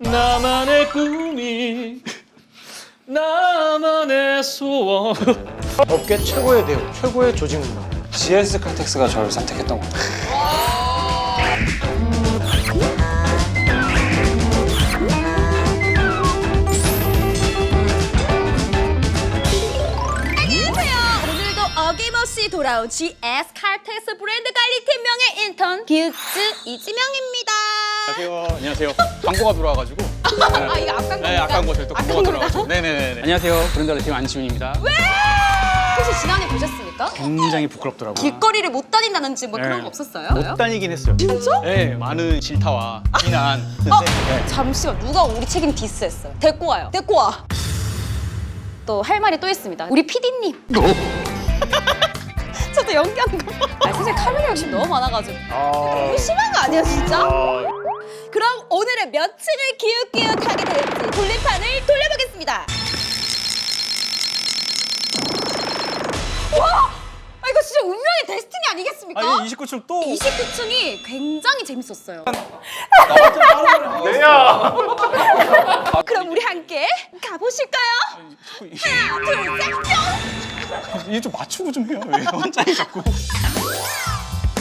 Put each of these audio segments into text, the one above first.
나만의 꿈이 나만의 소원 업계 최고의 대우, 최고의 조직 문화. GS 칼텍스가 저를 선택했던 것 같아요. 안녕하세요. 오늘도 어김없이 돌아온 GS 칼텍스 브랜드 관리팀명의 인턴 기획즈 이지명입니다. 안녕하세요. 안녕하세요. 광고가 들어와가지고. 아 이거 앞광고. 네, 아까 거또 광고가 들어와가지고. 네네네. 안녕하세요. 브랜드 팀 안지훈입니다. 혹시 지난해 보셨습니까? 굉장히 부끄럽더라고요. 길거리를 못 다닌다는지 뭐 그런 네. 거 없었어요? 못 다니긴 했어요. 진짜? 네, 많은 질타와 비난. 어, 네. 잠시만 누가 우리 책임 디스했어요? 데리고 와요. 데리고 와. 또 할 말이 또 있습니다. 우리 PD님. 저도 연기한 거. 아, 사실 카메라 욕심 너무 많아가지고 너무 심한 거 아니야 진짜? 그럼 오늘은 몇 층을 기웃기웃하게 될지 돌림판을 돌려보겠습니다. 와! 아, 이거 진짜 운명의 데스티니 아니겠습니까? 아니 29층 또 29층이 굉장히 재밌었어요. 그럼 우리 함께 가보실까요? 하나, 둘, 셋, 뿅! 이게 좀 맞추고 좀 해요. 왜 혼자 해 자꾸.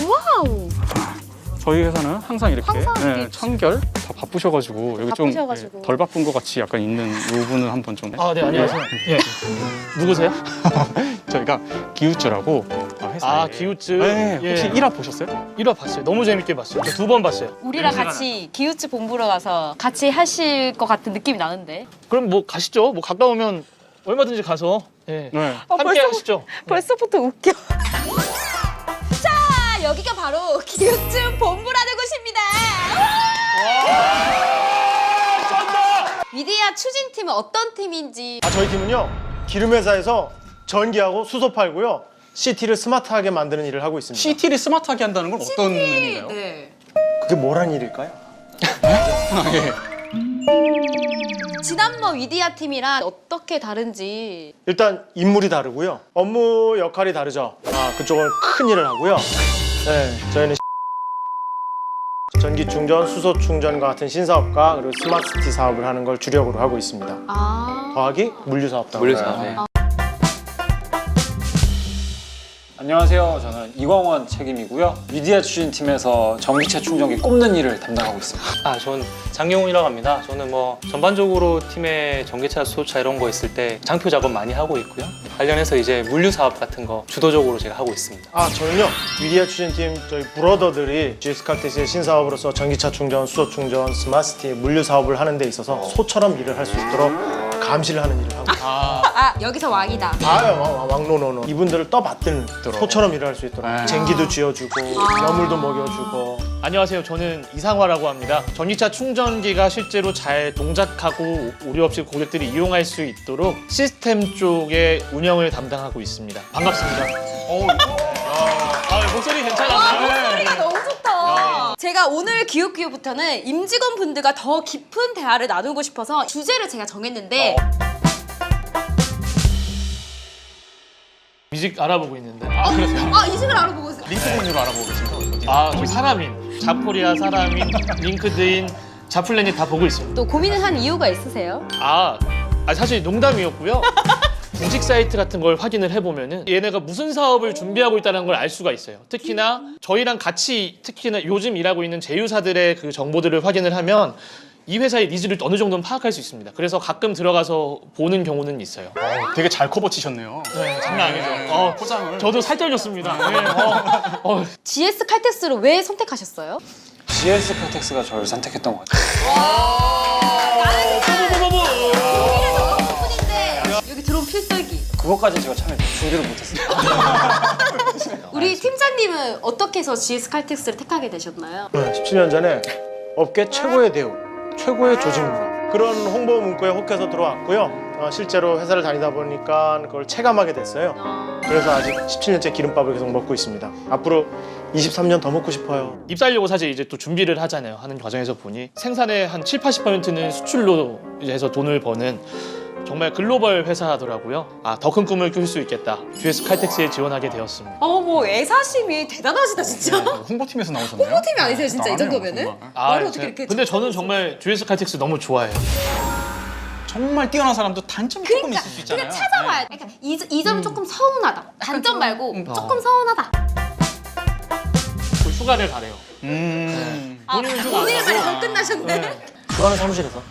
와우! 저희 회사는 항상 이렇게, 항상 네, 이렇게 청결 다 바쁘셔가지고 여기 바쁘셔가지고. 좀덜 바쁜 것 같이 약간 있는 요 분은 한번 좀. 아 네 안녕하세요 예 누구세요? 저희가 기우츠라고 회사에. 아 기우츠 네, 예. 혹시 1화 보셨어요? 1화 봤어요 너무 재밌게 봤어요 두 번 봤어요 우리랑 같이 기우츠 본부로 가서 같이 하실 것 같은 느낌이 나는데 그럼 뭐 가시죠 뭐 가까우면 얼마든지 가서 예. 네. 함께 벌써- 하시죠 벌써부터 웃겨. 자, 여기가 바로 기우츠 본부라는 곳입니다. 위디아 추진팀은 어떤 팀인지 아, 저희 팀은요, 기름 회사에서 전기하고 수소 팔고요, 시티를 스마트하게 만드는 일을 하고 있습니다. CT를 스마트하게 한다는 건 어떤 의미인가요? 네. 그게 뭐란 일일까요? 아, 예. 지난번 위디아 팀이랑 어떻게 다른지 일단 인물이 다르고요, 업무 역할이 다르죠. 아, 그쪽은 큰 일을 하고요. 네, 저희는 전기 충전, 수소 충전과 같은 신사업과 그리고 스마트시티 사업을 하는 걸 주력으로 하고 있습니다. 아 더하기 물류 사업도 물류사. 하고요. 안녕하세요. 저는 이광원 책임이고요. 미디어 추진팀에서 전기차 충전기 꼽는 일을 담당하고 있습니다. 아, 전 장용훈이라고 합니다. 저는 뭐 전반적으로 팀의 전기차, 수소차 이런 거 있을 때 장표 작업 많이 하고 있고요. 관련해서 이제 물류 사업 같은 거 주도적으로 제가 하고 있습니다. 아 저는요 위디아 추진팀 저희 브러더들이 GS 칼텍스의 신사업으로서 전기차 충전, 수소 충전, 스마트시티 물류 사업을 하는 데 있어서 소처럼 일을 할 수 있도록 감시를 하는 일을 하고 있습니다. 아, 여기서 왕이다. 아 왕, 왕노노노. 이분들을 떠받드는 소처럼 일을 할수 있도록. 아. 쟁기도 쥐어주고 너물도 먹여주고. 안녕하세요. 저는 이상화라고 합니다. 전기차 충전기가 실제로 잘 동작하고 오류 없이 고객들이 이용할 수 있도록 시스템 쪽의 운영을 담당하고 있습니다. 반갑습니다. 아, 목소리 괜찮았나요? 목소리가 너무 좋다. 제가 오늘 기웃기웃부터는 임직원 분들과 더 깊은 대화를 나누고 싶어서 주제를 제가 정했는데 뮤직 알아보고 있는데 아 그러세요? 아 이직을 알아보고 있어요. 링크드인으로 알아보고 계신가? 아 저희 사람인 자코리아 사람인 링크드인 자플래닛 다 보고 있습니다 또 고민을 한 이유가 있으세요? 아, 아 사실 농담이었고요. 공식 사이트 같은 걸 확인을 해보면은 얘네가 무슨 사업을 준비하고 있다는 걸 알 수가 있어요. 특히나 저희랑 같이 특히나 요즘 일하고 있는 제휴사들의 그 정보들을 확인을 하면 이 회사의 니즈를 어느 정도는 파악할 수 있습니다. 그래서 가끔 들어가서 보는 경우는 있어요. 어, 되게 잘 커버 치셨네요. 네, 장난 아니죠. 어, 포장을. 저도 살떨렸습니다. 네, 어, 어, GS 칼텍스를 왜 선택하셨어요? GS 칼텍스가 저를 선택했던 것 같아요. 필살기. 그것까지 제가 참여 준비를 못했어요. 우리 팀장님은 어떻게 해서 GS 칼텍스를 택하게 되셨나요? 17년 전에 업계 최고의 대우, 최고의 조직 문화 그런 홍보 문구에 혹해서 들어왔고요. 어, 실제로 회사를 다니다 보니까 그걸 체감하게 됐어요. 그래서 아직 17년째 기름밥을 계속 먹고 있습니다. 앞으로 23년 더 먹고 싶어요. 입사하려고 사실 이제 또 준비를 하잖아요. 하는 과정에서 보니 생산의 한 7, 80%는 수출로 이제 해서 돈을 버는 정말 글로벌 회사더라고요. 아, 더 큰 꿈을 꿀 수 있겠다. GS 칼텍스에 지원하게 되었습니다. 어 뭐 애사심이 대단하시다 진짜. 홍보팀에서 나오셨나요? 홍보팀이 아니세요 진짜 이 나가네요, 정도면은? 정말. 아, 말을 어떻게 이렇게 근데 저는 정말 GS 칼텍스 너무 좋아해요. 정말 뛰어난 사람도 단점이 조금 그러니까 있을 수 있잖아요. 그러니까 찾아봐야 돼. 그러니까 이, 이 점은 조금 서운하다. 단점 말고 조금 어. 서운하다. 그 휴가를 가래요. 네. 음. 아, 본인은 휴가 안 오늘 가고. 말이 더 끝나셨네. 그거는 사무실에서.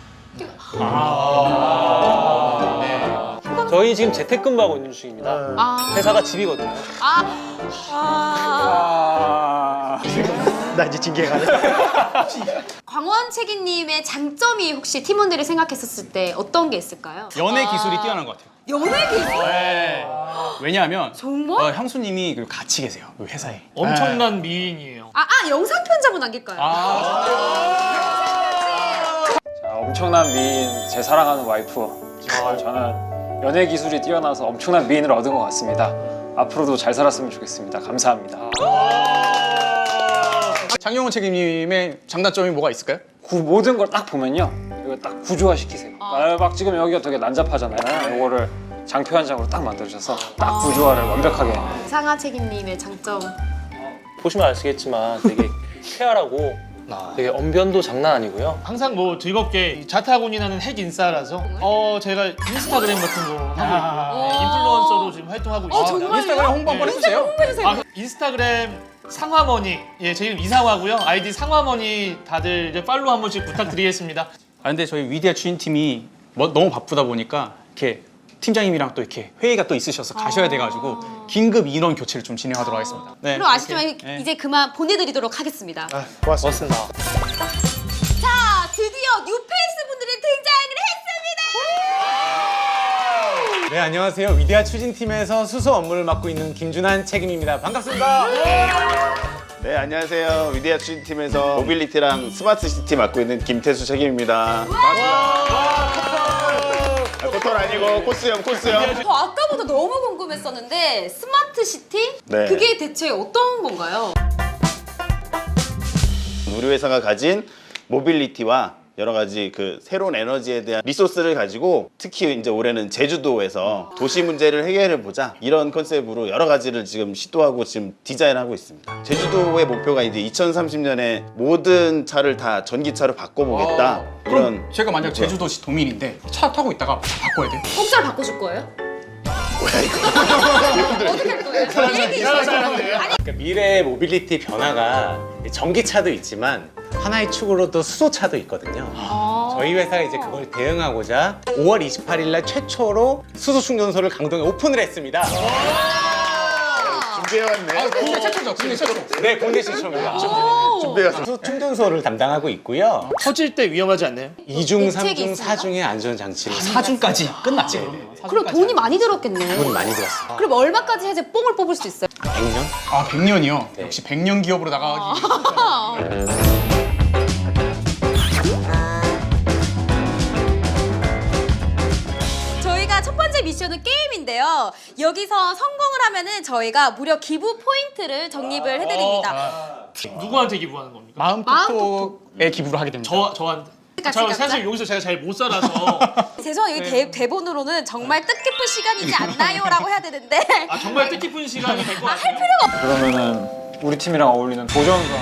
저희 지금 재택근무하고 있는 중입니다. 아, 회사가 집이거든요. 아, 아. 아. 나 이제 징계 가네. 광원 책임님의 장점이 혹시 팀원들이 생각했었을 때 어떤 게 있을까요? 연애 기술이 뛰어난 것 같아요. 연애 기술? 왜냐하면 정말? 어, 향수님이 그 같이 계세요. 그 회사에. 엄청난 미인이에요. 아, 아 영상 편지 한번 남길까요? 자, 엄청난 미인, 제 사랑하는 와이프. 정말 저는 연애 기술이 뛰어나서 엄청난 미인을 얻은 것 같습니다. 앞으로도 잘 살았으면 좋겠습니다. 감사합니다. 장영훈 책임님의 장단점이 뭐가 있을까요? 구, 모든 걸 딱 보면요. 이거 딱 구조화시키세요. 아, 막 지금 여기가 되게 난잡하잖아요. 이거를 장표 한 장으로 딱 만들어주셔서 딱 구조화를 완벽하게. 이상한 책임님의 장점. 보시면 아시겠지만 되게 쾌활하고 되게 언변도 장난 아니고요. 항상 뭐 즐겁게 자타곤인하는 핵 인싸라서 어 제가 인스타그램 같은 거 하고 있고요. 네, 인플루언서로 지금 활동하고 있어요. 어, 정말요? 인스타그램 홍보 한번 해주세요. 아, 인스타그램 상화머니 예 제 이름 이상화고요. 아이디 상화머니 다들 이제 팔로우 한 번씩 부탁드리겠습니다. 아 근데 저희 위디아 추진팀이 뭐, 너무 바쁘다 보니까 이렇게 팀장님이랑 또 이렇게 회의가 또 있으셔서 가셔야 돼가지고 긴급 인원 교체를 좀 진행하도록 하겠습니다. 네. 그럼 아시지만 네. 이제 그만 보내드리도록 하겠습니다. 아, 고맙습니다. 자, 드디어 뉴페이스 분들이 등장을 했습니다. 네 안녕하세요 위대한 추진팀에서 수소 업무를 맡고 있는 김준환 책임입니다 반갑습니다 네 안녕하세요 위대한 추진팀에서 모빌리티랑 스마트 시티 맡고 있는 김태수 책임입니다. 반갑습니다. 아, 포털 아니고 코스형 코스형. 저 아까부터 너무 궁금했었는데 스마트 시티? 네. 그게 대체 어떤 건가요? 우리 회사가 가진 모빌리티와 여러 가지 그 새로운 에너지에 대한 리소스를 가지고 특히 이제 올해는 제주도에서 도시 문제를 해결해 보자 이런 컨셉으로 여러 가지를 지금 시도하고 지금 디자인하고 있습니다. 제주도의 목표가 이제 2030년에 모든 차를 다 전기차로 바꿔보겠다 그럼 이런 제가 만약 제주도시 도민인데 차 타고 있다가 차 바꿔야 돼요? 공짜로 바꿔줄 거예요? 뭐야 이거? 어떻게 할 거예요? 얘기 있어요. 그러니까 미래의 모빌리티 변화가 전기차도 있지만 하나의 축으로 또 수소차도 있거든요 저희 회사가 이제 그걸 대응하고자 5월 28일 날 최초로 수소 충전소를 강동에 오픈을 했습니다 준비해 왔네. 국내 최초죠, 국내 최초. 네 국내 최초입니다 준비해왔어. 수소 충전소를 담당하고 있고요 터질 때 위험하지 않나요? 이중 대책이 삼중 있습니까? 사중의 안전장치를 사중까지 끝났지. 그럼 돈이 많이 들었겠네. 돈이 많이 들었어요 그럼 얼마까지 해서 뽕을 뽑을 수 있어요? 100년? 아 100년이요. 역시 100년 기업으로 나가기. 미션은 게임인데요. 여기서 성공을 하면은 저희가 무려 기부 포인트를 적립을 해드립니다. 누구한테 기부하는 겁니까? 마음 마음 톡톡에 기부를 하게 됩니다. 저 저한테. 같이 저. 사실 여기서 제가 잘 못 살아서 죄송해요. 여기 대, 대본으로는 정말 뜻깊은 시간이지 않나요?라고 해야 되는데 아, 정말 뜻깊은 시간이 될 것 같아요. 그러면은 우리 팀이랑 어울리는 도전과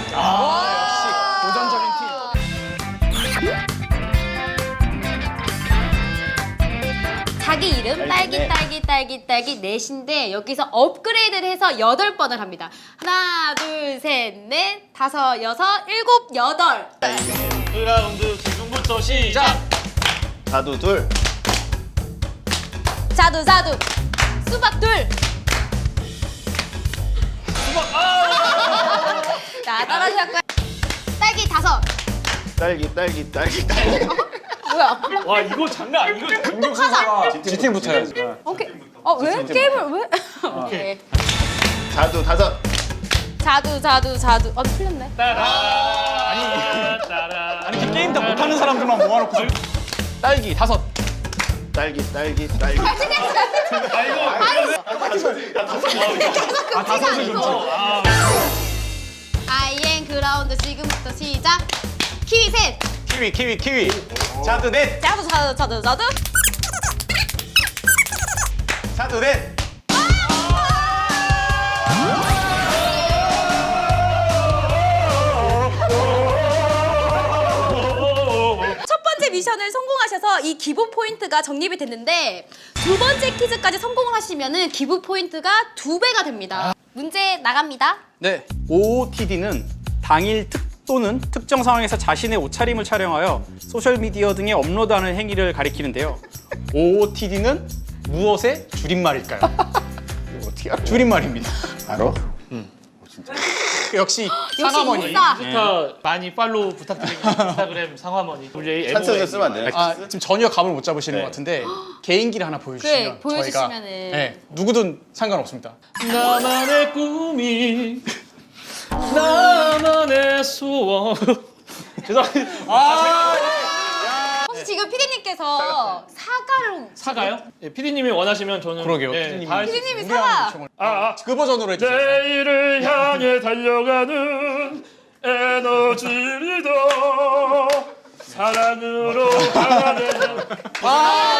도전적인 자기 이름 딸기 딸기 딸기 딸기 넷인데 여기서 업그레이드를 해서 여덟 번을 합니다. 하나 둘 셋 넷 다섯 여섯 일곱 여덟. 팀. 1라운드 지금부터 시작. 자두 둘. 자두 자두 수박 둘. 자 떨어지셨고요. 딸기 다섯. 딸기 딸기 딸기 딸기. 뭐야? 와 이거 장난 아니 이거 지팅부터 해야지. 오케이. 어 왜? 게임을 왜? 오케이. 자두 다섯. 자두 자두 자두. 어 틀렸네. 따라 아니 따라 아니 그 게임 다 못하는 사람들만 모아놓고 딸기 다섯. 딸기 딸기 딸기. 아 줬죠. 아, 아이엔 그라운드 지금부터 시작. 키위 셋. 키위 키위 키위 자두 넷 자두 자두 자두 자두. 스타트 넷. 첫 번째 미션을 성공하셔서 이 기부 포인트가 적립이 됐는데 두 번째 퀴즈까지 성공을 하시면은 기부 포인트가 두 배가 됩니다. 문제 나갑니다. 네. OOTD는 당일 특 또는 특정 상황에서 자신의 옷차림을 촬영하여 소셜미디어 등에 업로드하는 행위를 가리키는데요. OOTD는 무엇의 줄임말일까요? 어떻게 알아? 줄임말입니다. 알아? 역시 역시 상하머니. 인싸. 인스타 많이 팔로우 부탁드립니다. 인스타그램 상화머니. 우리 찬스를 쓰면 안 되나요? 아, 지금 전혀 감을 못 잡으시는 네. 것 같은데 개인기를 하나 보여주시면 그래, 보여주시면은. 저희가 네, 누구든 상관없습니다. 나만의 꿈이 나만의 소원. 죄송합니다. 아, 혹시 지금 피디님께서 사과로 사가요? 예, 피디님이 원하시면 저는 그러게요, 예, 피디님이. 다 할 수 피디님이 사과. 아, 아. 그 버전으로 해주세요. 내일을 향해 달려가는 에너지리더 사랑으로 가는 아,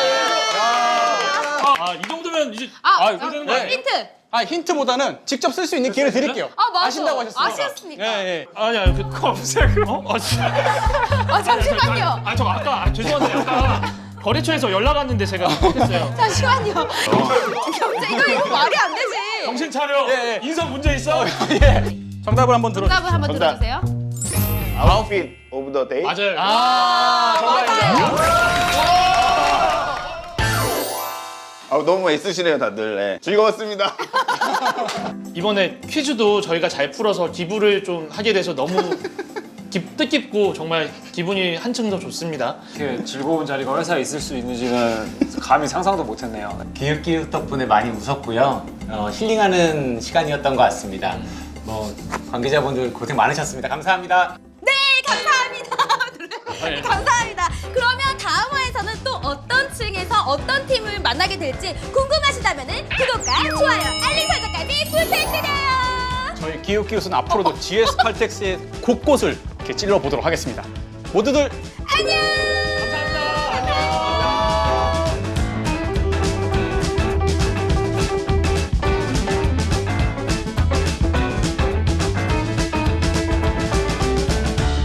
이 정도면 이제 아, 아, 이거 되는 거 아, 아니에요? 힌트. 아 힌트보다는 직접 쓸 수 있는 기회를 드릴게요. 아 맞아. 아신다고 하셨으니까. 아셨으니까. 예, 예. 아니야 그 검색을 어? 아. 아 잠시만요. 아, 저 아까 아, 죄송한데 아까 거래처에서 연락 왔는데 제가 못했어요. 잠시만요. 경제 이거 이거 말이 안 되지. 정신 차려. 예, 예. 인성 문제 있어? 예. 정답을 한번 들어. 정답을 한번 정답. 들어주세요. 아웃핏 오브 더 데이. 맞아요. 아, 맞아요. 아, 너무 애쓰시네요 다들. 네. 즐거웠습니다. 이번에 퀴즈도 저희가 잘 풀어서 기부를 좀 하게 돼서 너무 기, 뜻깊고 정말 기분이 한층 더 좋습니다. 이렇게 즐거운 자리가 회사에 있을 수 있는지는 감히 상상도 못했네요. 기웃기웃 덕분에 많이 웃었고요. 어, 힐링하는 시간이었던 것 같습니다. 뭐 관계자분들 고생 많으셨습니다. 감사합니다. 네 감사합니다. 네. 감사합니다. 그러면 다음 화에서는 또 어떤 층에서 어떤 팀을 만나게 될지 궁금하시다면은 구독과 좋아요, 알림 설정까지 부탁드려요. 저희 기웃기웃은 앞으로도 GS 칼텍스의 곳곳을 이렇게 찔러 보도록 하겠습니다. 모두들 안녕.